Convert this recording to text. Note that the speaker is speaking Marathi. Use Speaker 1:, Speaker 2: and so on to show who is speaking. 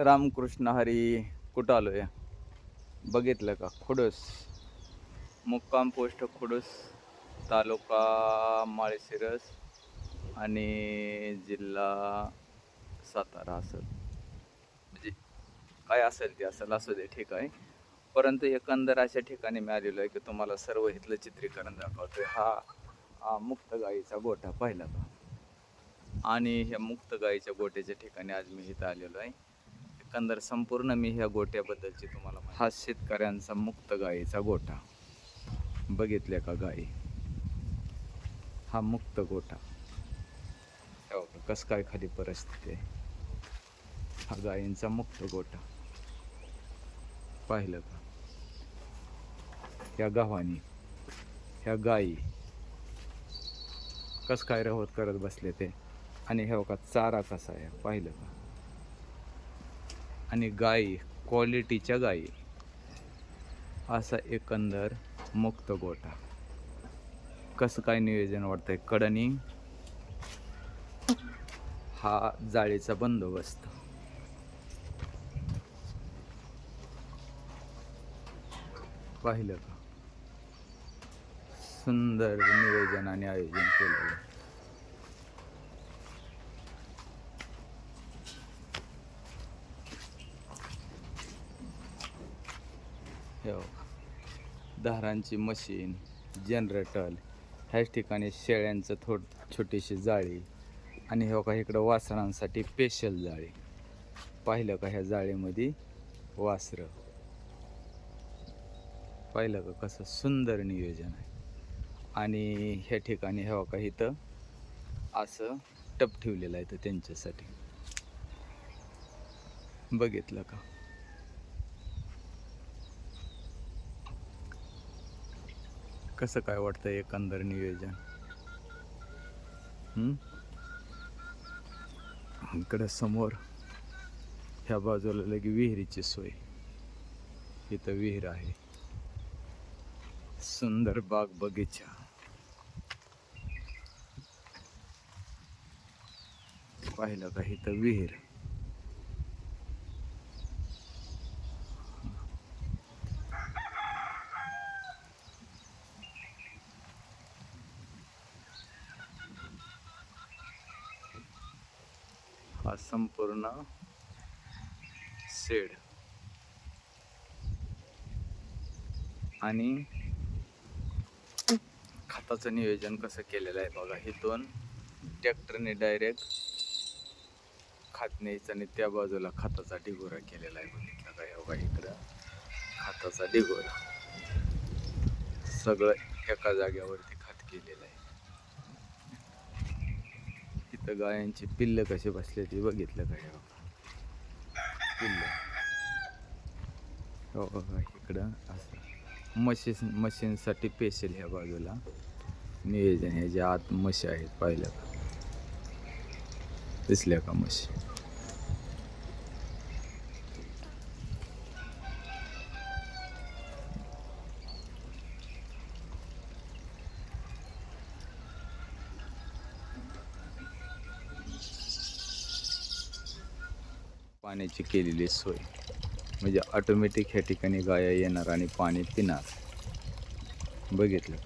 Speaker 1: रामकृष्ण हरी कुठं आलो या? बघितलं का? खुडूस. मुक्काम पोस्ट खुडूस तालुका माळशिरस आणि जिल्हा सातारा असेल म्हणजे काय असेल ते असेल असू दे ठीक आहे. परंतु एकंदर अशा ठिकाणी मी आलेलो आहे की तुम्हाला सर्व इथलं चित्रीकरण दाखवतोय. हा हा मुक्त गाईचा गोठा पाहिला का? आणि ह्या मुक्त गाईच्या गोट्याच्या ठिकाणी आज मी इथं आलेलो आहे. एकंदर संपूर्ण मी ह्या गोट्याबद्दलची तुम्हाला हा शेतकऱ्यांचा मुक्त गायीचा गोठा. बघितल्या का गाई? हा मुक्त गोठा. हे कसं काय खाली परिस्थिती आहे. हा गायींचा मुक्त गोठा. पाहिलं का? ह्या गावानी ह्या गायी कसं काय रहोत करत बसले ते? आणि हे का चारा कसा आहे? पाहिलं का? आणि गायी क्वालिटीच्या गायी असा एकंदर मुक्त गोठा. कसं काय नियोजन वाटतंय कडनी हा जाळीचा बंदोबस्त. पाहिलं का? सुंदर नियोजन आणि आयोजन केलेलं. ठेव. धारांची मशीन जनरेटर ह्याच ठिकाणी शेळ्यांचं थोड छोटीशी जाळी आणि हे का इकडं वासरांसाठी स्पेशल जाळी. पाहिलं का ह्या जाळीमध्ये वासरं? पाहिलं का कसं सुंदर नियोजन आहे. आणि ह्या ठिकाणी हे का इथं असं टप ठेवलेलं आहे तर त्यांच्यासाठी. बघितलं का? कसं काय वाटतं एकंदर नियोजन? इकडं समोर ह्या बाजूला लगे विहिरीची सोय. इथं विहीर आहे. सुंदर बाग बगीचा. पाहिलं का इथं विहीर? हा संपूर्ण शेड आणि खताचं नियोजन कसं केलेलं आहे बघा दोन ट्रॅक्टरने डायरेक्ट खात न्यायचं आणि त्या बाजूला खताचा डिगोरा केलेला आहे. बघितलं का बघा इकडं खताचा डिगोरा. सगळं एका जाग्यावरती खात केलेलं आहे. इथं गायांची पिल्लं कशी बसले ते बघितलं का हे पिल्ल. पिल्लं हो, हो, हो इकडं असं. मशीन मशीनसाठी पेशल ह्या बाजूला. नियोजन ह्याच्या आत म्हशी आहेत पाहिल्या का? दिसल्या का म्हशी? पाण्याची केलेली सोय. म्हणजे ऑटोमॅटिक ह्या ठिकाणी गाया येणार आणि पाणी पिणार. बघितलं.